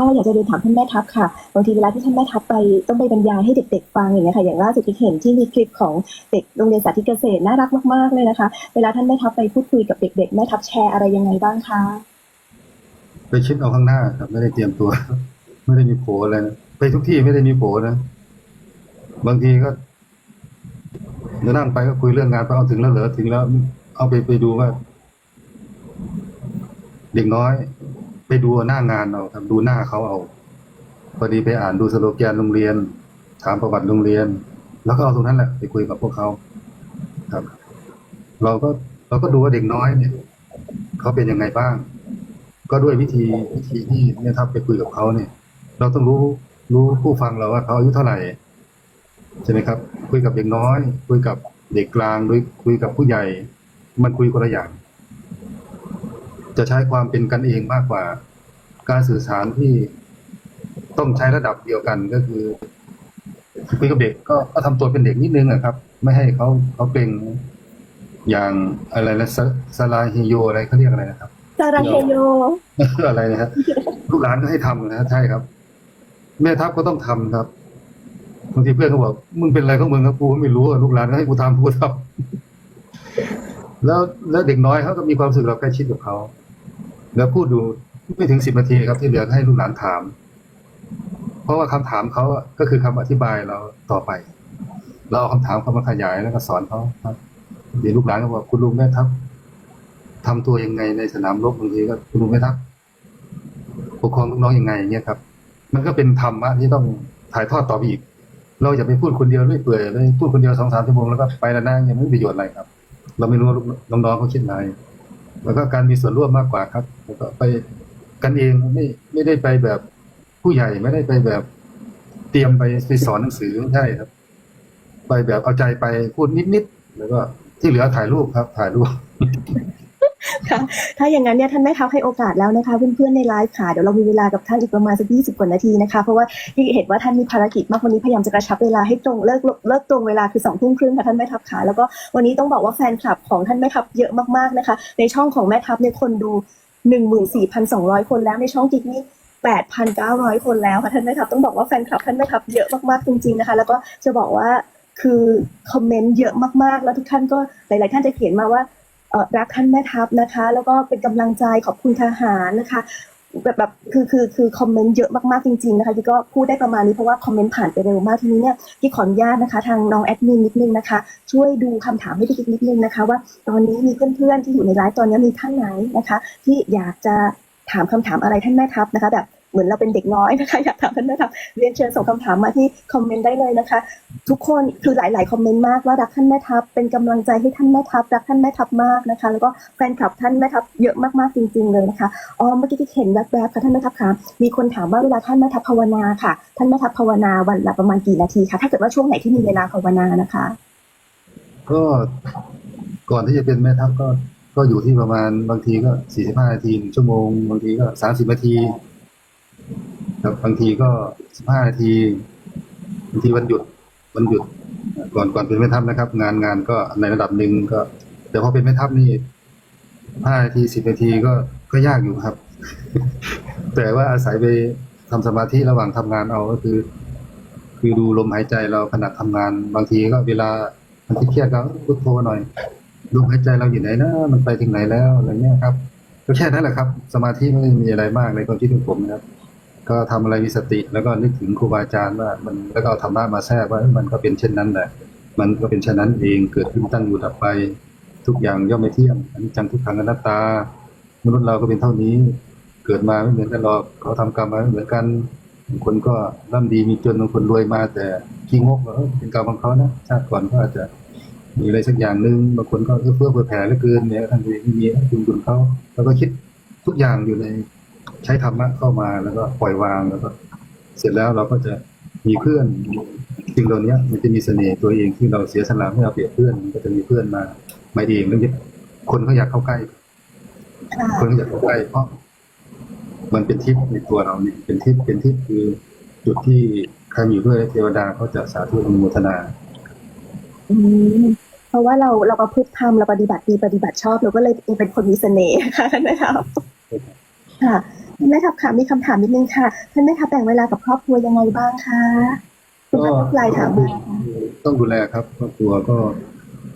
ก็อยากจะเรียนถามท่านแม่ทัพค่ะบางทีเวลาที่ท่านแม่ทัพไปต้องไปบรรยายให้เด็ก ๆ ฟังอย่างเงี้ยค่ะอย่างล่าสุดที่เห็นที่มีคลิปของเด็กโรงเรียนสาธิตเกษตรน่ารักมากๆเลยนะคะ เวลาท่านแม่ทัพไปพูดคุยกับเด็ก ๆ แม่ทัพแชร์อะไรยังไงบ้างคะไปคิดเอาข้างหน้าครับไม่ได้เตรียมตัว ไม่ได้มีโผอะไรนะไปทุกที่ไม่ได้มีโผนะ บางทีก็เดี๋ยวนั่งไปก็คุยเรื่องงานไปเอาถึงแล้วเหรอถึงแล้ว เอาไปไปดูว่า เด็กน้อย ไปดูหน้างานเอาครับดูหน้าเขาเอาพอดีไปอ่านดูสโลแกนโรงเรียน ถามประวัติโรงเรียน แล้วก็เอาตรงนั้นแหละไปคุยกับพวกเขาครับ เราก็เราก็ดูว่าเด็กน้อยเนี่ยเขาเป็นยังไงบ้าง ก็ด้วยวิธีวิธีที่เนี่ยครับไปคุยกับเขาเนี่ย เราต้องรู้รู้ผู้ฟังเราว่าเขาอายุเท่าไหร่ใช่ไหมครับ คุยกับเด็กน้อย คุยกับเด็กกลางหรือคุยกับผู้ใหญ่ มันคุยคนละอย่าง จะใช้ความเป็นกันเองมากกว่า การสื่อสารที่ต้องใช้ระดับเดียวกันก็คือคุยกับเด็กก็ก็ทำตัวเป็นเด็กนิดนึงอะครับ ไม่ให้เขาเขาเป็นอย่างอะไรนะสสลาฮิโยอะไรเขาเรียกอะไรนะครับซารังเฮโยอะไรนะครับลูกหลานก็ให้ทำนะใช่ครับ แม่ทัพก็ต้องทำครับบางทีเพื่อนก็บอกมึงเป็นอะไรของมึงครับกูก็ไม่รู้อะลูกหลานก็ให้กูทำกูก็ทำแล้วแล้วเด็กน้อยเขาก็มีความรู้สึกเราใกล้ชิดกับเขาแล้วพูดดู ไม่ถึงสิบนาทีครับที่เหลือให้ลูกหลานถาม เพราะว่าคำถามเขาก็คือคำอธิบายเราต่อไป เราเอาคำถามเขามาขยายแล้วก็สอนเขาครับเดี๋ยวลูกหลานก็บอกคุณลุงแม่ทัพทำตัวยังไงในสนามรบบางทีก็คุณลุงแม่ทัพปกครองลูกน้องยังไงอย่างเงี้ยครับ มันก็เป็นธรรมะที่ต้องถ่ายทอดต่อไปอีก เราอย่าไปพูดคนเดียวเรื่อยเปื่อยเลยพูดคนเดียวสองสามชั่วโมงแล้วก็ไปแล้วนะยังไม่มีประโยชน์อะไรครับ เราไม่รู้ว่าลูกน้องๆเขาคิดอะไรแล้วก็การมีส่วนร่วมมากกว่าครับแล้วก็ไป กันเองไม่ไม่ได้ไปแบบผู้ใหญ่ไม่ได้ไปแบบเตรียมไปไปสอนหนังสือไม่ใช่ครับ ไปแบบเอาใจไปพูดนิดๆแล้วก็ที่เหลือถ่ายรูปครับ ถ่ายรูปค่ะถ้าอย่างนั้นเนี่ยท่านแม่ทัพให้โอกาสแล้วนะคะเพื่อนๆในไลฟ์ค่ะเดี๋ยวเรามีเวลากับท่านอีกประมาณสักยี่สิบกว่านาทีนะคะเพราะว่าที่เห็นว่าท่านมีภารกิจมากวันนี้พยายามจะกระชับเวลาให้ตรงเลิกเลิกตรงเวลาคือสองทุ่มครึ่งค่ะท่านแม่ทัพค่ะแล้วก็วันนี้ต้องบอกว่าแฟนคลับของท่านแม่ทัพเยอะมากๆนะคะ ในช่องของแม่ทัพเนี่ยคนดู หนึ่งหมื่นสี่พันสองร้อยคนแล้วในช่องกิ๊กนี่แปดพันเก้าร้อยคนแล้วค่ะท่านแม่ทัพต้องบอกว่าแฟนคลับท่านแม่ทัพเยอะมากๆจริงๆนะคะ แล้วก็จะบอกว่าคือคอมเมนต์เยอะมากๆ แล้วทุกท่านก็หลาย ๆ ท่านจะเขียนมาว่ารักท่านแม่ทัพนะคะ แล้วก็เป็นกำลังใจขอบคุณทหารนะคะ แบบแบบคือคือคือคอมเมนต์เยอะมากๆจริงๆนะคะที่ก็พูดได้ประมาณนี้เพราะว่าคอมเมนต์ผ่านไปเร็วมากทีนี้เนี่ยที่ขออนุญาตนะคะ ทางน้องแอดมินนิดนึงนะคะ ช่วยดูคำถามให้พี่นิดนึงนะคะ ว่าตอนนี้มีเพื่อนๆที่อยู่ในไลฟ์ตอนนี้มีท่านไหนนะคะ ที่อยากจะถามคำถามอะไรท่านแม่ทัพนะคะแบบ เหมือนเราเป็นเด็กน้อยนะคะ อยากถามท่านแม่ทัพเรียนเชิญส่งคำถามมาที่คอมเมนต์ได้เลยนะคะ ทุกคนคือหลาย ๆ คอมเมนต์มากว่ารักท่านแม่ทัพเป็นกำลังใจให้ท่านแม่ทัพรักท่านแม่ทัพมากนะคะ แล้วก็แฟนคลับท่านแม่ทัพเยอะมาก ๆ จริง ๆ เลยนะคะอ๋อเมื่อกี้ที่เห็นแวบๆค่ะท่านแม่ทัพคะมีคนถามว่าเวลาท่านแม่ทัพภาวนาค่ะ ท่านแม่ทัพภาวนาวันละประมาณกี่นาทีคะถ้าเกิดว่าช่วงไหนที่มีเวลาภาวนานะคะ ก็ก่อนที่จะเป็นแม่ทัพก็ก็อยู่ที่ประมาณบางทีก็สี่สิบห้านาทีชั่วโมง บางทีก็สามสิบนาที ครับบางทีก็สิบห้านาทีบางทีวันหยุดวันหยุด ก่อนก่อนเป็นแม่ทัพนะครับ งานงานก็ในระดับหนึ่งก็แต่พอเป็นแม่ทัพนี่ห้านาทีสิบนาทีก็ก็ยากอยู่ครับ แต่ว่าอาศัยไปทำสมาธิระหว่างทำงานเอาก็คือ คือดูลมหายใจเราขณะทำงาน บางทีก็เวลามันเครียดก็พุทโธหน่อยลมหายใจเราอยู่ไหนนะมันไปถึงไหนแล้วอะไรเงี้ยครับก็แค่นั้นแหละครับ สมาธิไม่ได้มีอะไรมากในความคิดของผมนะครับ ก็ทำอะไรมีสติ แล้วก็นึกถึงครูบาอาจารย์ว่ามันแล้วก็เอาธรรมะมาแทรกว่ามันก็เป็นเช่นนั้นแหละมันก็เป็นเช่นนั้นเองเกิดขึ้นตั้งอยู่ดับไป ทุกอย่างย่อมไม่เที่ยงอันนี้จังทุกขังอนัตตามนุษย์เราก็เป็นเท่านี้ เกิดมาไม่เหมือนกันหรอกเขาทำกรรมมาไม่เหมือนกันบางคนก็ร่ำดีมีจนบางคนรวยมา แต่ขี้งกเออเป็นกรรมของเขานะชาติก่อนก็อาจจะมีอะไรสักอย่างหนึ่งบางคนก็เอื้อเฟื้อเผื่อแผ่เหลือเกินเนี่ยท่านที่มีบุญคุณเขาแล้วก็คิดทุกอย่างอยู่ใน ใช้ธรรมะเข้ามาแล้วก็ปล่อยวางแล้วก็ เสร็จแล้วเราก็จะมีเพื่อนสิ่งเหล่านี้มันจะมีเสน่ห์ตัวเองที่เราเสียสละให้เราเปรียบเพื่อนมันก็จะมีเพื่อนมามาเองแล้วเนี่ยคนเขาอยากเข้าใกล้ค่ะคนก็อยากเข้าใกล้เพราะมันเป็นทิพย์ในตัวเราเนี่ยเป็นทิพย์เป็นทิพย์คือจุดที่ใครอยู่ด้วยเทวดาเขาจะสาธุอนุโมทนาอืมเพราะว่าเราเราประพฤติธรรมเราปฏิบัติดีปฏิบัติชอบเราก็เลยเป็นคนมีเสน่ห์ค่ะท่านแม่ทัพค่ะ ท่านแม่ทัพค่ะมีคำถามนิดนึงค่ะ ท่านแม่ทัพแบ่งเวลากับครอบครัวยังไงบ้างคะคุณก็พัชไลน์ถามมาต้องดูแลครับ ครอบครัวก็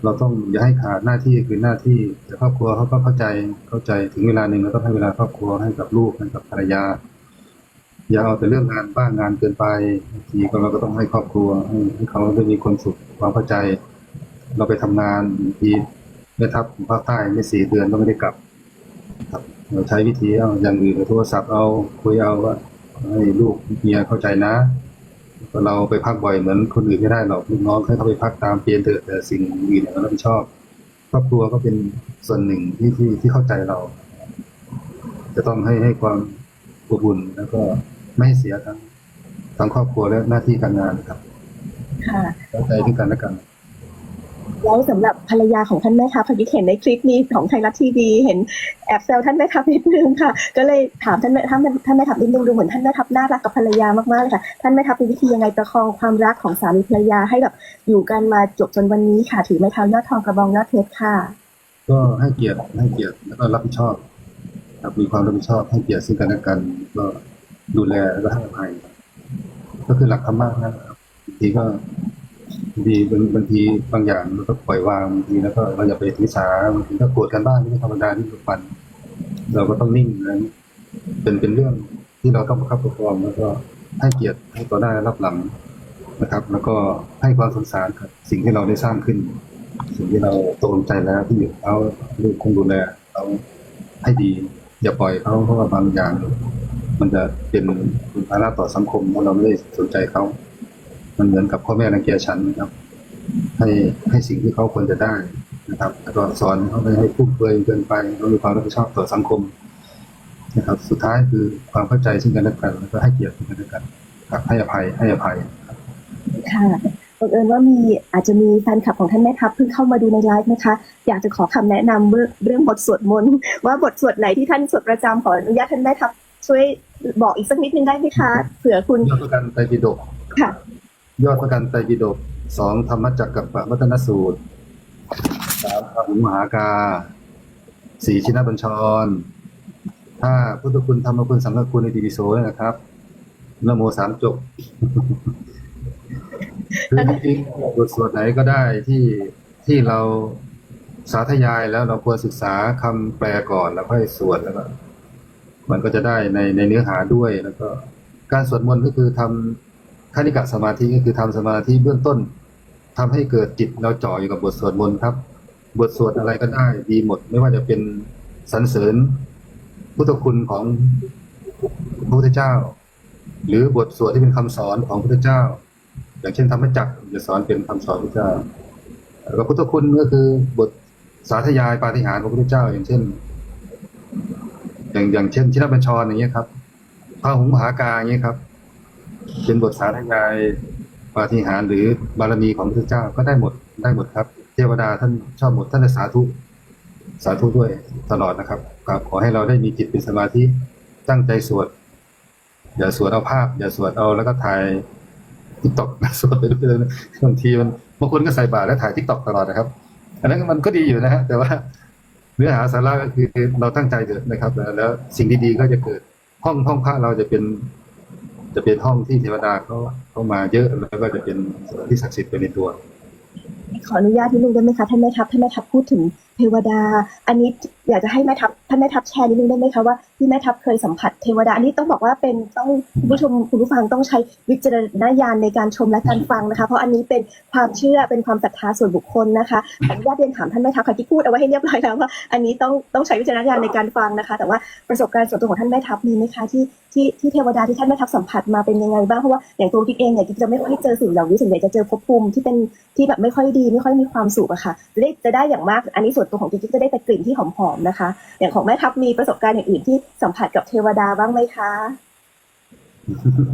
เราต้องอย่าให้ขาดหน้าที่คือหน้าที่ แต่ครอบครัวเขาก็เข้าใจเข้าใจถึงเวลาหนึ่งเราต้องให้เวลาครอบครัวให้กับลูกให้กับภรรยา อย่าเอาแต่เรื่องงานบ้างงานเกินไปบางทีก็เราก็ต้องให้ครอบครัวให้เขาได้มีความสุขความเข้าใจ เราไปทำงานบางทีแม่ทัพภาคใต้ไม่สี่เดือนก็ไม่ได้กลับ เราใช้วิธีเอาอย่างอื่นโทรศัพท์เอาคุยเอาว่าให้ลูกเมียเข้าใจนะเราไปพักบ่อยเหมือนคนอื่นไม่ได้หรอกลูกน้องให้เขาไปพักตามเปลี่ยนเถอะแต่สิ่งอื่นเนี่ยเรารับผิดชอบครอบครัวก็เป็นส่วนหนึ่งที่ที่ที่เข้าใจเรา จะต้องให้ให้ความอบอุ่นแล้วก็ไม่ให้เสียทั้งทั้งครอบครัวและหน้าที่การงานครับค่ะเข้าใจด้วยกันและกัน แล้วสำหรับภรรยาของท่านแม่ทัพพอดีเห็นในคลิปนี้ของไทยรัฐทีวีเห็นแอบแซวท่านแม่ทัพนิดนึงค่ะ ก็เลยถามท่านแม่ท่านท่านแม่ทัพนิดนึงดูเหมือนท่านแม่ทัพน่ารักกับภรรยามากๆเลยค่ะ ท่านแม่ทัพมีวิธียังไงประคองความรักของสามีภรรยาให้แบบอยู่กันมาจบจนวันนี้ค่ะ ถือไม้เท้ายอดทองกระบองยอดเพชรค่ะ ก็ให้เกียรติให้เกียรติแล้วก็รับผิดชอบครับมีความรับผิดชอบให้เกียรติซึ่งกันและกัน ก็ดูแลแล้วก็ให้อภัยก็คือหลักธรรมะนะครับบางทีก็ บางทีบางบางทีบางอย่างเราก็ปล่อยวางบางทีแล้วก็เราอย่าไปถือสาบางทีก็โกรธกันบ้างนี่เป็นธรรมดาที่ทุกวันเราก็ต้องนิ่งนะเป็นเป็นเรื่องที่เราต้องประคับประคองแล้วก็ให้เกียรติให้ต่อหน้ารับหลังนะครับ แล้วก็ให้ความสงสารกับสิ่งที่เราได้สร้างขึ้น สิ่งที่เราตกลงใจแล้วที่อยู่เขาลูคงดูแลเขาให้ดี อย่าปล่อยเขาเพราะว่าบางอย่าง มันจะเป็นภาระต่อสังคมถ้าเราไม่ได้สนใจเขา มันเหมือนกับพ่อแม่รังเกียจฉันนะครับ ให้ให้สิ่งที่เขาควรจะได้นะครับแล้วก็สอนเขาไม่ให้ฟุ่มเฟือยเกินไปเขามีความรับผิดชอบต่อสังคมนะครับ สุดท้ายคือความเข้าใจซึ่งกันและกันแล้วก็ให้เกียรติซึ่งกันและกันครับให้อภัยให้อภัยค่ะบังเอิญว่ามีอาจจะมีแฟนคลับของท่านแม่ทัพเพิ่งเข้ามาดูในไลฟ์นะคะ อยากจะขอคำแนะนำเรื่องเรื่องบทสวดมนต์ว่าบทสวดไหนที่ท่านสวดประจำขออนุญาตท่านแม่ทัพช่วยบอกอีกสักนิดนึงได้ไหมคะเผื่อคุณยอดประกันไตรปิฎกค่ะ ยอดประกันไตรปิฎกสองธรรมจักรกับปวัฒนสูตรสามพระหุมหากาสี่ชินบัญชรห้าพุทธคุณธรรมคุณสังฆคุณในติปิโสนะครับนะโมสามจบคือจริงๆบทสวดไหนก็ได้ที่ที่เราสาธยายแล้วเราควรศึกษาคำแปลก่อนแล้วค่อยสวดแล้วก็มันก็จะได้ในในเนื้อหาด้วยแล้วก็ การสวดมนต์ก็คือทำ คณิกะสมาธิก็คือทำสมาธิเบื้องต้นทำให้เกิดจิตเราจ่ออยู่กับบทสวดมนต์ครับ บทสวดอะไรก็ได้ดีหมด ไม่ว่าจะเป็นสรรเสริญพุทธคุณของพระพุทธเจ้า หรือบทสวดที่เป็นคำสอนของพระพุทธเจ้า อย่างเช่นธรรมจักรจะสอนเป็นคำสอนพระพุทธเจ้าแล้วพุทธคุณก็คือบทสาธยายปาฏิหาริย์ของพระพุทธเจ้า อย่างเช่น อย่างอย่างเช่นชินบัญชรอย่างเงี้ยครับพระหุงมหากาอย่างเงี้ยครับ เป็นบทสาธยายปาฏิหาริย์หรือบารมีของพระเจ้าก็ได้หมดได้หมดครับ เทวดาท่านชอบหมดท่านจะสาธุสาธุด้วยตลอดนะครับก็ขอให้เราได้มีจิตเป็นสมาธิตั้งใจสวด อย่าสวดเอาภาพ อย่าสวดเอาแล้วก็ถ่ายทิกตอกสวดไปด้วยเลยบางทีมันบางคนก็ใส่บาตรแล้วถ่ายทิกตอกตลอดนะครับ อันนั้นมันก็ดีอยู่นะฮะแต่ว่าเนื้อหาสาระก็คือเราตั้งใจเถอะนะครับ แล้วสิ่งดีๆก็จะเกิดห้องห้องพระเราจะเป็น จะเป็นห้องที่เทวดาเขาเขามาเยอะแล้วก็จะเป็นที่ศักดิ์สิทธิ์ไปในตัว ขออนุญาตที่นึงได้ไหมคะท่านแม่ทัพท่านแม่ทัพพูดถึงเทวดา อันนี้อยากจะให้แม่ทัพท่านแม่ทัพแชร์นิดนึงได้ไหมคะว่าที่แม่ทัพเคยสัมผัสเทวดาอันนี้ต้องบอกว่าเป็นต้องคุณผู้ชมคุณผู้ฟังต้องใช้วิจารณญาณในการชมและการฟังนะคะ เพราะอันนี้เป็นความเชื่อเป็นความศรัทธาส่วนบุคคลนะคะขออนุญาตเรียนถามท่านแม่ทัพค่ะที่พูดเอาไว้ให้เรียบร้อยแล้วว่าอันนี้ต้องต้องใช้วิจารณญาณในการฟังนะคะ แต่ว่าประสบการณ์ส่วนตัวของท่านแม่ทัพมีไหมคะที่ที่ที่เทวดาที่ท่านแม่ทัพสัมผัสมาเป็นยังไงบ้างเพราะว่าอย่างตัวกิ๊กเองเนี่ยกิ๊กจะไม่ค่อยเจอสิ่งเหล่านี้ส่วนใหญ่จะเจอภพภูมิที่เป็นที่แบบไม่ค่อยดีไม่ค่อยมีความสุขอะค่ะจะได้จะได้อย่างมากอันนี้ส่วนตัวของกิ๊กจะได้แต่กลิ่นที่หอมๆนะคะ อย่างของแม่ทัพมีประสบการณ์อย่างอื่นที่สัมผัสกับเทวดาบ้างไหมคะ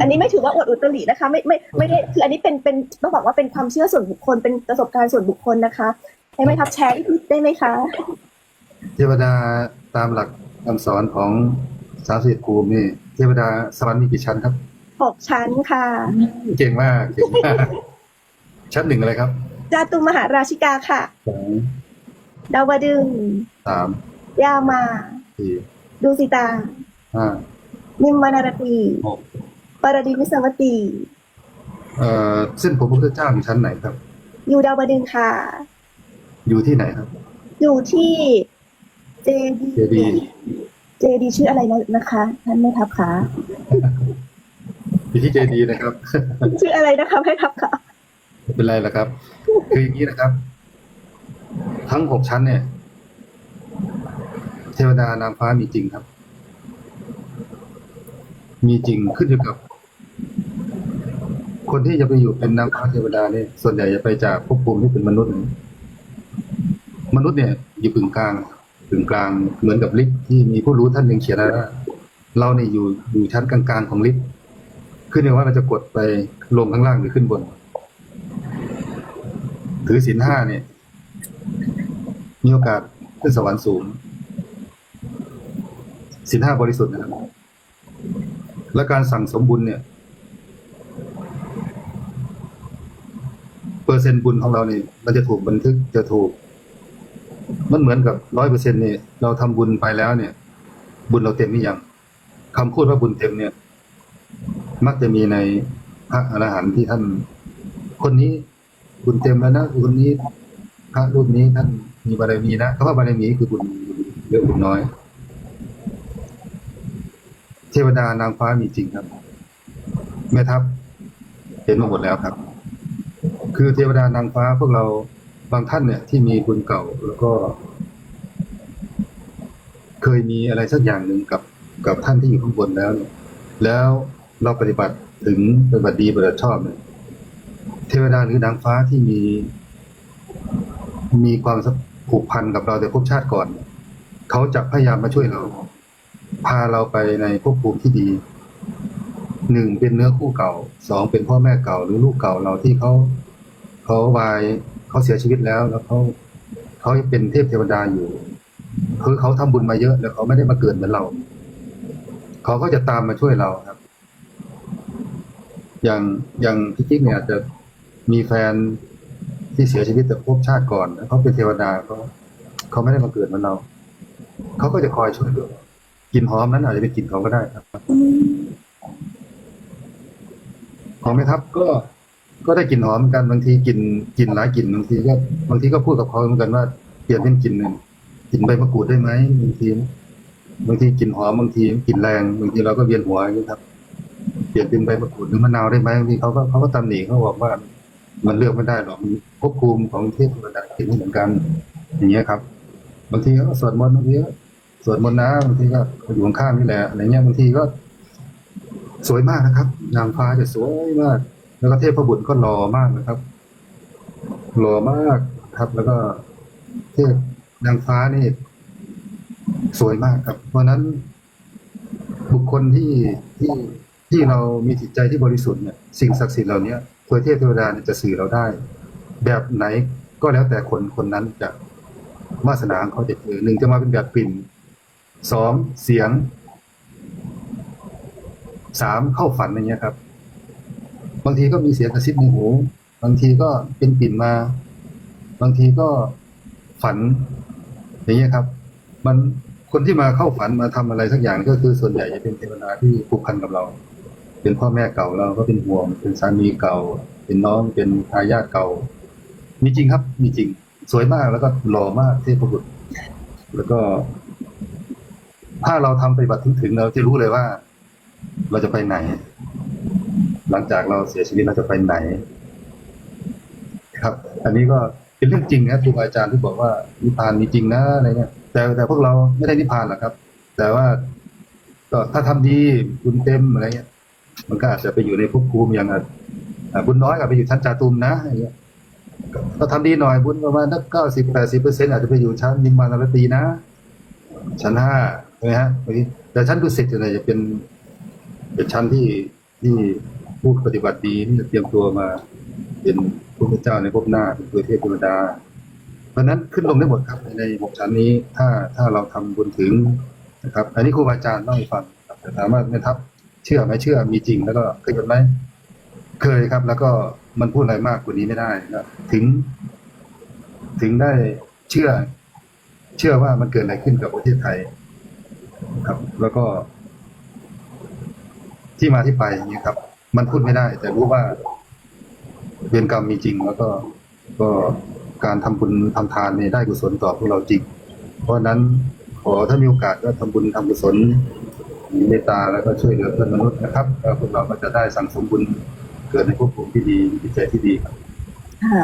อันนี้ไม่ถือว่าอวดอุตรินะคะ ไม่ไม่ไม่ได้คืออันนี้เป็นเป็นต้องบอกว่าเป็นความเชื่อส่วนบุคคลเป็นประสบการณ์ส่วนบุคคลนะคะให้แม่ทัพแชร์นิดได้ไหมคะ เทวดาตามหลักคำสอนของสามสิบภูมินี่เทวดาสวรรค์มีกี่ชั้นครับหกชั้นค่ะ เก่งมากเก่งมากชั้นหนึ่งอะไรครับจาตุมหาราชิกาค่ะสอง ดาวดึงส์สามยามา สี่ดูสิตา ห้านิมมานารตีโอ้ปารดีมิสวัตตีเอ่อเส้นผมพระพุทธเจ้าอยู่ชั้นไหนครับ อยู่ดาวดึงค่ะ อยู่ที่ไหนครับ อยู่ที่เจดีเจดีเจดีชื่ออะไรนะนะคะ ท่านแม่ทัพคะอยู่ที่เจดีนะครับ ชื่ออะไรนะคะแม่ทัพคะไม่เป็นไรหรอกครับ คืออย่างนี้นะครับ ทั้งหกชั้นเนี่ย เทวดานางฟ้ามีจริงครับ มีจริงขึ้นอยู่กับ คนที่จะไปอยู่เป็นนางฟ้าเทวดาเนี่ยส่วนใหญ่จะไปจากภพภูมิที่เป็นมนุษย์ มนุษย์เนี่ย อยู่กึ่งกลางกึ่งกลางเหมือนกับลิฟที่มีผู้รู้ท่านหนึ่งเขียนว้ว่าเราเนี่ยอยู่อยู่ชั้นกลางๆของลิฟต์ขึ้นอยู่ว่าเราจะกดไปลงข้างล่างหรือขึ้นบน ถือศีลห้าเนี่ย มีโอกาสขึ้นสวรรค์สูงศีลห้าบริสุทธิ์นะครับและการสั่งสมบุญเนี่ย เปอร์เซ็นต์บุญของเราเนี่ยมันจะถูกบันทึกจะถูก มันเหมือนกับร้อยเปอร์เซ็นต์เนี่ยเราทำบุญไปแล้วเนี่ย บุญเราเต็มหรือยังคำพูดว่าบุญเต็มเนี่ย มักจะมีในพระอรหันต์ที่ท่าน คนนี้บุญเต็มแล้วนะคนนี้พระรูปนี้ท่าน มีบารมีนะคำว่าบารมีคือบุญเยอะบุญน้อย เทวดานางฟ้ามีจริงครับ แม่ทัพเห็นมาหมดแล้วครับ คือเทวดานางฟ้าพวกเราบางท่านเนี่ย ที่มีบุญเก่าแล้วก็ เคยมีอะไรสักอย่างหนึ่งกับกับท่านที่อยู่ข้างบนแล้วเนี่ยแล้วเราปฏิบัติถึงปฏิบัติดีปฏิบัติชอบเนี่ยเทวดาหรือนางฟ้าที่มีมีความ ผูกพันกับเราแต่ภพชาติก่อน เขาจะพยายามมาช่วยเรา พาเราไปในภพภูมิที่ดีหนึ่งเป็นเนื้อคู่เก่าสองเป็นพ่อแม่เก่าหรือลูกเก่าเราที่เขาเขาวายเขาเสียชีวิตแล้ว แล้วเขาเขาเป็นเทพเทวดาอยู่คือเขาทำบุญมาเยอะ แล้วเขาไม่ได้มาเกิดเหมือนเรา เขาก็จะตามมาช่วยเราครับ อย่างอย่างพี่กิ๊กเนี่ยจะมีแฟน ที่เสียชีวิตแต่ภพชาติก่อนเขาเป็นเทวดาเขาเขาไม่ได้มาเกิดเหมือนเรา เขาก็จะคอยช่วยเหลือกลิ่นหอมนั้นอาจจะเป็นกลิ่นเขาก็ได้ครับอืมของแม่ทัพก็ก็ได้กลิ่นหอมเหมือนกันบางทีกลิ่นกลิ่นหลายกลิ่นบางทีก็บางทีก็พูดกับเขาเหมือนกันว่าเปลี่ยนเป็นกลิ่นหนึ่งกลิ่นใบมะกรูดได้ไหมบางทีบางทีกลิ่นหอมบางทีกลิ่นแรงบางทีเราก็เวียนหัวอย่างนี้ครับ เปลี่ยนเป็นใบมะกรูดหรือมะนาวได้ไหมบางทีเขาก็เขาก็ตำหนิเขาบอกว่า มันเลือกไม่ได้หรอกมันภพภูมิของเทพเทวดากินไม่เหมือนกัน อย่างเงี้ยครับ บางทีก็สวดมนต์บางทีก็สวดมนต์นะบางทีก็อยู่ข้างๆนี่แหละอะไรเงี้ยบางทีก็ สวยมากนะครับ นางฟ้าจะสวยมาก แล้วก็เทพบุตรก็หล่อมากนะครับหล่อมากครับ แล้วก็เทพนางฟ้านี่ สวยมากครับ เพราะนั้นบุคคลที่ที่ที่เรามีจิตใจที่บริสุทธิ์เนี่ยสิ่งศักดิ์สิทธิ์เหล่านี้ ตัวเทพเทวดาจะสื่อเราได้ แบบไหนก็แล้วแต่คนคนนั้นจะวาสนาเขาจะเจอหนึ่งจะมาเป็นแบบกลิ่นสองเสียงสามเข้าฝันอย่างเงี้ยครับ บางทีก็มีเสียงกระซิบในหู บางทีก็เป็นกลิ่นมา บางทีก็ฝัน อย่างเงี้ยครับ มันคนที่มาเข้าฝันมาทำอะไรสักอย่างก็คือส่วนใหญ่จะเป็นเทวดาที่ผูกพันกับเรา เป็นพ่อแม่เก่าเราก็เป็นห่วง เป็นสามีเก่า เป็นน้องเป็นทายาทเก่า มีจริงครับ มีจริง สวยมากแล้วก็หล่อมากเทพบุตรแล้วก็ ถ้าเราทำปฏิบัติถึงๆเราจะรู้เลยว่า เราจะไปไหน หลังจากเราเสียชีวิตเราจะไปไหน ครับ อันนี้ก็เป็นเรื่องจริงนะครูบาอาจารย์ที่บอกว่านิพพานมีจริงนะอะไรเงี้ยแต่แต่พวกเราไม่ได้นิพพานหรอกครับ แต่ว่าก็ถ้าทำดีบุญเต็มอะไรเงี้ย มันก็อาจจะไปอยู่ในภพภูมิอย่างบุญน้อยก็ไปอยู่ชั้นจาตุมนะอะไรเงี้ยก็ก็ทำดีหน่อยบุญประมาณสักเก้าสิบแปดสิบเปอร์เซ็นต์อาจจะไปอยู่ชั้นนิมมานรตีนะ ชั้นห้าใช่ไหมฮะแต่ชั้นดุสิตเนี่ยจะเป็นเป็นชั้นที่ที่ผู้ปฏิบัติดีที่จะเตรียมตัวมา เป็นพระพุทธเจ้าในภพหน้าเป็นตัวเทพเทวดา เพราะนั้นขึ้นลงได้หมดครับในหกชั้นนี้ถ้าถ้าเราทำบุญถึงนะครับ อันนี้ครูบาอาจารย์เล่าให้ฟังครับแต่ถามว่าแม่ทัพ เชื่อไหมเชื่อมีจริงแล้วก็เคยเป็นไหมเคยครับ แล้วก็มันพูดอะไรมากกว่านี้ไม่ได้นะถึง ถึงได้เชื่อ เชื่อว่ามันเกิดอะไรขึ้นกับประเทศไทย ครับ แล้วก็ ที่มาที่ไปอย่างเงี้ยครับ มันพูดไม่ได้ แต่รู้ว่าเวรกรรมมีจริง แล้วก็ก็การทำบุญทำทานเนี่ยได้กุศลต่อพวกเราจริง เพราะนั้นขอถ้ามีโอกาสก็ทำบุญทำกุศล มีเมตตาแล้วก็ช่วยเหลือเพื่อนมนุษย์นะครับแล้วพวกเราก็จะได้สั่งสมบุญเกิดในภพภูมิที่ดีจิตใจที่ดีครับค่ะ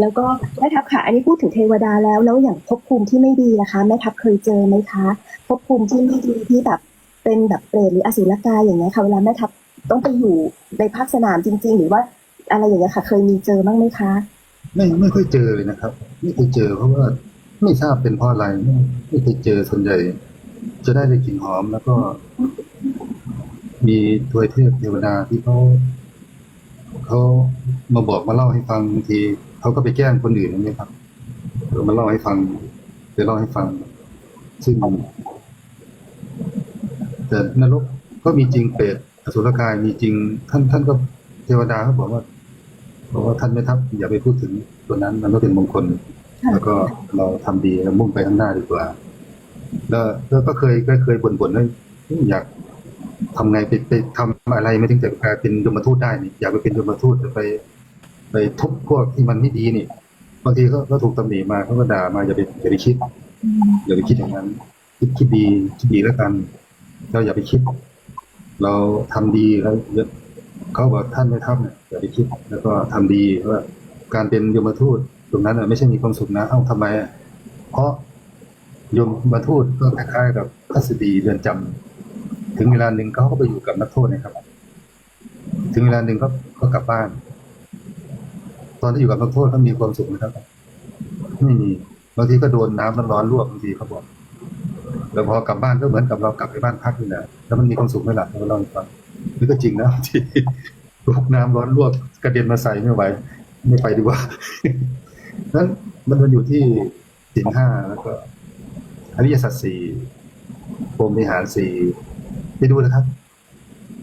แล้วก็แม่ทัพค่ะ อันนี้พูดถึงเทวดาแล้ว แล้วอย่างภพภูมิที่ไม่ดีนะคะแม่ทัพเคยเจอไหมคะภพภูมิที่ไม่ดีที่แบบเป็นแบบเปรตหรืออสุรกายอย่างเงี้ยค่ะเวลาแม่ทัพต้องไปอยู่ในภาคสนามจริง ๆ หรือว่าอะไรอย่างเงี้ยค่ะ เคยมีเจอบ้างไหมคะ ไม่ไม่ค่อยเจอเลยนะครับ ไม่เคยเจอเพราะว่าไม่ทราบเป็นเพราะอะไรไม่ไม่เคยเจอส่วนใหญ่ จะได้ได้กลิ่นหอมแล้วก็ มีทวยเทพเทวดาที่เขาเขามาบอกมาเล่าให้ฟังบางทีเขาก็ไปแกล้งคนอื่นนี้ยครับเออมาเล่าให้ฟังไปเล่าให้ฟัง ซึ่งแต่นรกก็มีจริงเปรตอสุรกายมีจริง ท่านท่านก็เทวดาเขาบอกว่าบอกว่าท่านไม่ทับอย่าไปพูดถึงตัวนั้นมันไม่เป็นมงคล แล้วก็เราทำดีแล้วมุ่งไปข้างหน้าดีกว่า แล้วแล้วก็เคยก็เคยบ่นบ่นๆว่าอยากทำไงไปไปทำอะไรไม่ถึงจะกลายเป็นยมทูตได้นี่อยากไปเป็นยมทูตจะไป ไปทุบพวกที่มันไม่ดีนี่บางทีก็ก็ถูกตำหนิมาเขาก็ด่ามาอย่าไปอย่าไปคิดอืมอย่าไปคิดอย่างนั้น คิดคิดดีคิดดีแล้วกัน เราอย่าไปคิด เราทำดีแล้วเขาบอกท่านไม่ทำเนี่ยอย่าไปคิดแล้วก็ทำดีว่าการเป็นยมทูตตรงนั้นน่ะไม่ใช่มีความสุขนะเอ้าทำไมอะเพราะ ยมมาทูตก็คล้ายๆกับพัสดีเรือนจำถึงเวลาหนึ่งเขาก็ไปอยู่กับนักโทษนะครับ ถึงเวลาหนึ่งเขาก็กลับบ้าน ตอนที่อยู่กับนักโทษเขามีความสุขนะครับไม่มีบางทีก็โดนน้ำร้อนๆลวกบางทีเขาบอกแล้วพอกลับบ้านก็เหมือนกับเรากลับไปบ้านพักนี่แหละแล้วมันมีความสุขไหมล่ะเราล่าให้ฟังนี่ก็จริงนะที่ลวกน้ำร้อนลวกกระเด็นมาใส่ไม่ไหวไม่ไปดีกว่านั้นมันมันอยู่ที่สินห้าแล้วก็ อริยสัจสี่พรมวิหารสี่ไปดูนะครับ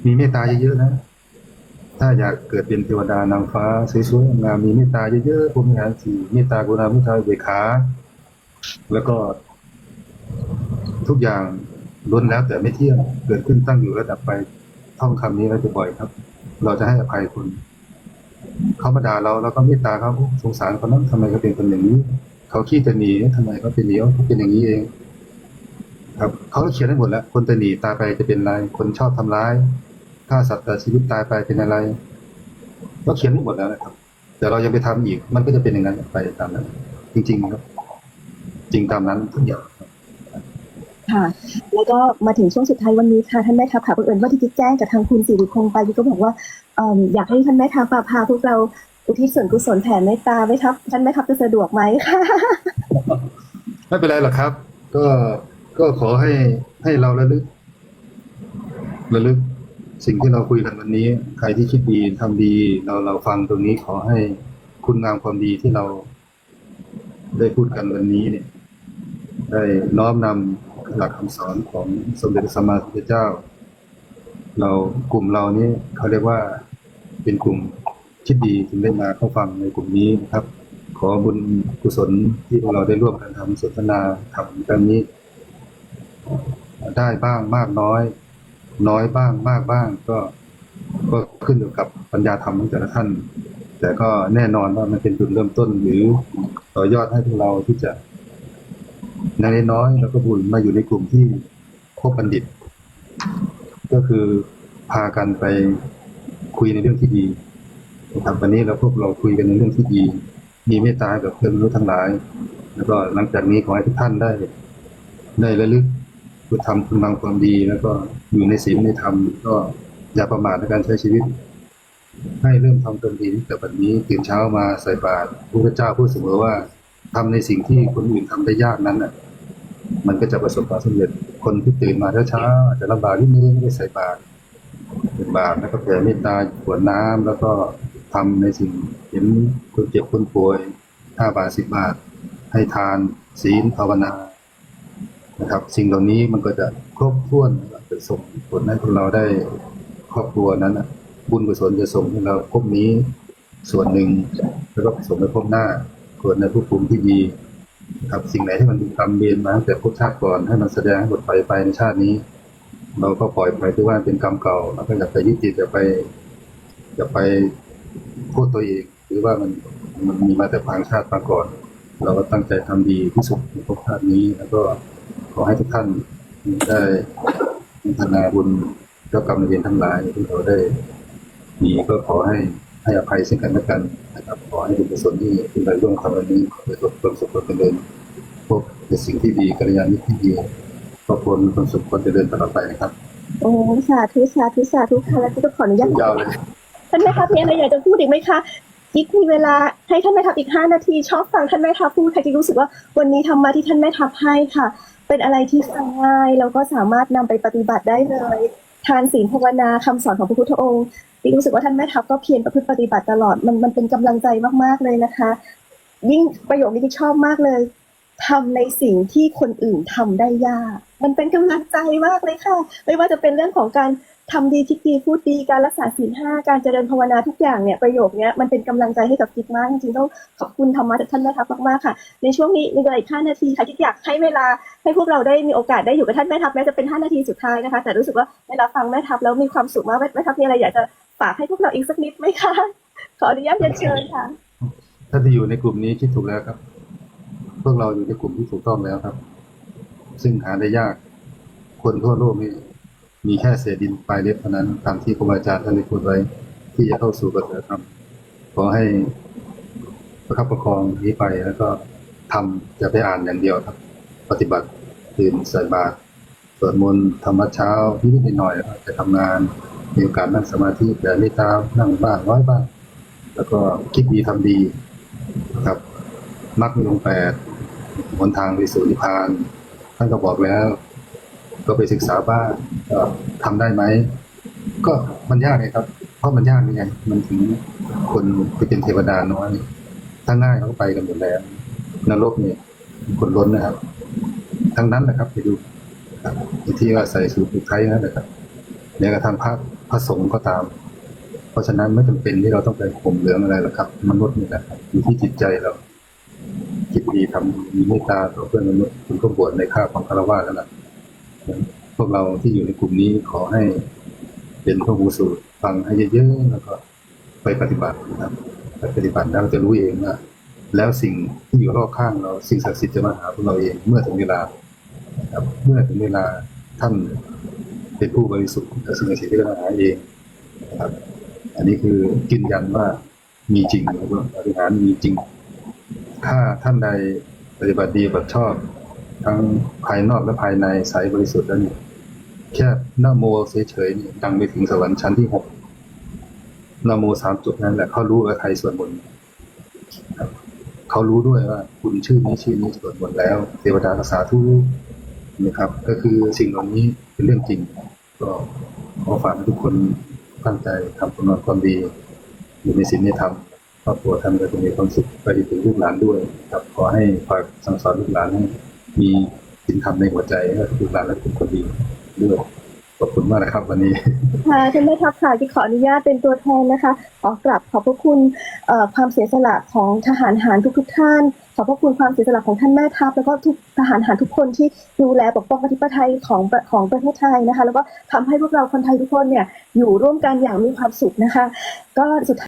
มีเมตตาเยอะๆนะ ถ้าอยากเกิดเป็นเทวดานางฟ้าสวยๆงามมีเมตตาเยอะๆพรมวิหารสี่เมตตากรุณาเมุทาเบขา แล้วก็ทุกอย่างล้วนแล้วแต่ไม่เที่ยงเกิดขึ้นตั้งอยู่ระดับไปท่องคำนี้ไว้บ่อยๆครับ เราจะให้อภัยคุณเขามาด่าเราเราก็เมตตาเขาสงสารเขานั้นทำไมเขาเป็นคนอย่างนี้ เขาขี้จะหนีทำไมเขาเป็นหนีเขาเป็นอย่างนี้เอง ครับเขาก็เขียนได้หมดแล้ว คนจะหนีตายไปจะเป็นอะไร คนชอบทำร้ายฆ่าสัตว์แต่ชีวิตตายไปเป็นอะไรก็เขียนได้หมดแล้วนะครับ แต่เรายังไปทำอีก มันก็จะเป็นอย่างนั้นไปตามนั้น จริงๆครับจริงตามนั้นทุกอย่างค่ะ แล้วก็มาถึงช่วงสุดท้ายวันนี้ค่ะ ท่านแม่ทัพค่ะบังเอิญว่าที่แจ้งกับทางคุณสิริพงษ์ไปก็บอกว่าออยากให้ท่านแม่ทัพพาพวกเรา อุทิศส่วนกุศลแผ่เมตตาไหมครับท่านแม่ทัพจะสะดวกไหมค่ะไม่เป็นไรหรอกครับ ก็ก็ขอให้ให้เราระลึกระลึกสิ่งที่เราคุยกันวันนี้ ใครที่คิดดีทำดี เราเราฟังตรงนี้ขอให้คุณงามความดีที่เราได้พูดกันวันนี้เนี่ย ได้น้อมนำหลักคำสอนของสมเด็จสัมมาสัมพุทธเจ้า เรากลุ่มเรานี้เขาเรียกว่าเป็นกลุ่ม คิดดีถึงได้มาเข้าฟังในกลุ่มนี้นะครับ ขอบุญกุศลที่พวกเราได้ร่วมกันทำสนทนาทำกันนี้ ได้บ้างมากน้อย น้อยบ้างมากบ้างก็ก็ขึ้นอยู่กับปัญญาธรรมของแต่ละท่าน แต่ก็แน่นอนว่ามันเป็นจุดเริ่มต้นหรือต่อยอดให้พวกเราที่จะในน้อยแล้วก็บุญมาอยู่ในกลุ่มที่คบบัณฑิต ก็คือพากันไปคุยในเรื่องที่ดี ครับวันนี้เราพวกเราคุยกันในเรื่องที่ดี มีเมตตากับเพื่อนมนุษย์ทั้งหลาย แล้วก็หลังจากนี้ขอให้ทุกท่านได้ ได้ระลึกคุณทำคุณงามความดี แล้วก็อยู่ในศีลในธรรมก็อย่าประมาทในการใช้ชีวิต ให้เริ่มทำตนดีตั้งแต่บัดนี้ตื่นเช้ามาใส่บาตรพระเจ้าพูดเสมอว่าทำในสิ่งที่คนอื่นทำได้ยากนั้นน่ะ มันก็จะประสบความสำเร็จคนที่ตื่นมาเช้าๆอาจจะลำบากนิดนึงไม่ได้ใส่บาตรเป็นบาตรแล้วก็แผ่เมตตากรวดน้ำแล้วก็ ทำในสิ่งเห็นคนเจ็บคนป่วยห้าบาทสิบบาท ให้ทานศีลภาวนานะครับ สิ่งเหล่านี้มันก็จะครบถ้วนจะส่งผลให้พวกเราได้ครอบครัวนั้นนะบุญกุศลจะส่งให้เราพบนี้ส่วนหนึ่งแล้วก็ส่งไปพบหน้าเกิดในภพภูมิที่ดีนะครับสิ่งไหนที่มันมีกรรมเวรมาตั้งแต่ภพชาติก่อนให้มันแสดงให้หมดไปไปในชาตินี้ เราก็ปล่อยไปที่ว่าเป็นกรรมเก่าแล้วก็อย่าไปยึดติดอย่าไปอย่าไป โทษตัวเองหรือว่ามันมันมีมาแต่พางชาติมาก่อน เราก็ตั้งใจทำดีที่สุดในภพชาตินี้ แล้วก็ขอให้ทุกท่านได้พัฒนาบุญเจ้ากรรมนายเวรทั้งหลายที่เราได้มีก็ขอให้ให้อภัยซึ่งกันและกันนะครับขอให้บุญกุศลที่ที่เราร่วมทำวันนี้ขอให้ประสบความสุขความเจริญพบแต่สิ่งที่ดีกัลยาณมิตรที่ดีขอบคุณความสุขความเจริญตลอดไปนะครับ โอ้สาธุสาธุสาธุค่ะแล้วก็ขออนุญาตยาวเลย ท่านแม่ทัพมีอะไรอยากจะพูดอีกไหมคะกิ๊กมีเวลาให้ท่านแม่ทัพอีกห้านาที ชอบฟังท่านแม่ทัพพูดค่ะกิ๊กรู้สึกว่าวันนี้ธรรมะที่ท่านแม่ทัพให้ค่ะ เป็นอะไรที่ฟังง่ายแล้วก็สามารถนำไปปฏิบัติได้เลย ทานศีลภาวนาคำสอนของพระพุทธองค์กิ๊กรู้สึกว่าท่านแม่ทัพก็เพียรประพฤติปฏิบัติตลอดมันมันเป็นกำลังใจมากๆเลยนะคะ ยิ่งประโยคนี้กิ๊กชอบมากเลยทำในสิ่งที่คนอื่นทำได้ยาก มันเป็นกำลังใจมากเลยค่ะ ไม่ว่าจะเป็นเรื่องของการ ทำดีคิดดีพูดดีการรักษาศีลห้าการเจริญภาวนาทุกอย่างเนี่ยประโยคเนี้ยมันเป็นกำลังใจให้กับกิ๊กมากจริงๆต้องขอบคุณธรรมะจากท่านแม่ทัพมากๆค่ะ ในช่วงนี้ในเวลาอีก5นาทีค่ะกิ๊กอยากให้เวลาให้พวกเราได้มีโอกาสได้อยู่กับท่านแม่ทัพแม้จะเป็น5นาทีสุดท้ายนะคะ แต่รู้สึกว่าเวลาฟังแม่ทัพแล้วมีความสุขมากแม่ทัพมีอะไรอยากจะฝากให้พวกเราอีกสักนิดไหมคะขออนุญาตเรียนเชิญค่ะถ้าที่อยู่ในกลุ่มนี้คิดถูกแล้วครับ พวกเราอยู่ในกลุ่มที่ถูกต้องแล้วครับ ซึ่งหาได้ยากคนทั่วโลกนี่ มีแค่เศษดินปลายเล็บเท่านั้นตามที่ครูบาอาจารย์ท่านได้พูดไว้ ที่จะเข้าสู่กระแสธรรมขอให้ประคับประคองนี้ไปแล้วก็ทำจะไปอ่านอย่างเดียวครับ ปฏิบัติตื่นใส่บาตรสวดมนต์ธรรมะเช้านิดหน่อยๆแล้วก็ไปทำงานมีโอกาสนั่งสมาธิแต่ไม่ตามนั่งบ้างร้อยบ้าง แล้วก็คิดดีทำดีนะครับมรรคมีองแปดหนทางไปสู่นิพพานท่านก็บอกแล้ว ก็ไปศึกษาบ้างก็ทำได้ไหม ก็มันยากไงครับ เพราะมันยากนี่ไงมันถึงคนไปเป็นเทวดาน้อยถ้าง่ายเขาก็ไปกันหมดแล้วนรกเนี่ยคนล้นนะครับ ทั้งนั้นแหละครับไปดูที่ว่าใส่สูทผูกไทยนั่นแหละครับแม้กระทั่งพระพระสงฆ์ก็ตาม เพราะฉะนั้นไม่จำเป็นที่เราต้องไปข่มเหลืองอะไรหรอกครับ มนุษย์นี่แหละอยู่ที่จิตใจเราคิดดีทำดีมีเมตตาต่อเพื่อนมนุษย์คุณก็บวชในข้าของคารวะแล้วล่ะ พวกเราที่อยู่ในกลุ่มนี้ขอให้เป็นพระหูสูตรฟังให้เยอะๆแล้วก็ไปปฏิบัตินะครับไปปฏิบัติแล้วเราจะรู้เองว่าแล้วสิ่งที่อยู่รอบข้างเราสิ่งศักดิ์สิทธิ์จะมาหาพวกเราเองเมื่อถึงเวลาครับเมื่อถึงเวลาท่านเป็นผู้บริสุทธิ์สิ่งศักดิ์สิทธิ์จะมาหาเองนะครับอันนี้คือยืนยันว่ามีจริงแล้วก็ปฏิหารมีจริง ถ้าท่านใดปฏิบัติดีปฏิบัติชอบ ทั้งภายนอกและภายในใสบริสุทธิ์แล้วเนี่ยแค่นะโมเฉยๆนี่ดังไปถึงสวรรค์ชั้นที่หกนะโมสามจุดนั่นแหละเขารู้ว่าใครส่วดมนเขารู้ด้วยว่าคุณชื่อนี้ชื่อนี้ส่วดมนแล้ว เทวดาภาษาทุนะครับ ก็คือสิ่งเหล่านี้เป็นเรื่องจริง ก็ขอฝากให้ทุกคนตั้งใจทำคุณงามความดี อยู่ในศีลในธรรมครอบครัวท่านก็จะมีความสุขไปถึงลูกหลานด้วย ครับขอให้ฝากสั่งสอนลูกหลานให้ มีศีลธรรมในหัวใจให้ลูกหลานและเป็นคนดีด้วยขอบคุณมากนะครับวันนี้ค่ะท่านแม่ทัพค่ะที่ขออนุญาตเป็นตัวแทนนะคะขอกราบขอบพระคุณความเสียสละของทหารหารทุกๆท่าน ขอบพระคุณความเสียสละของท่านแม่ทัพแล้วก็ทุกทหารหารทุกคนที่ดูแลปกป้องอธิปไตยของของประเทศไทยนะคะ แล้วก็ทำให้พวกเราคนไทยทุกคนเนี่ยอยู่ร่วมกันอย่างมีความสุขนะคะ ก็สุดท้าย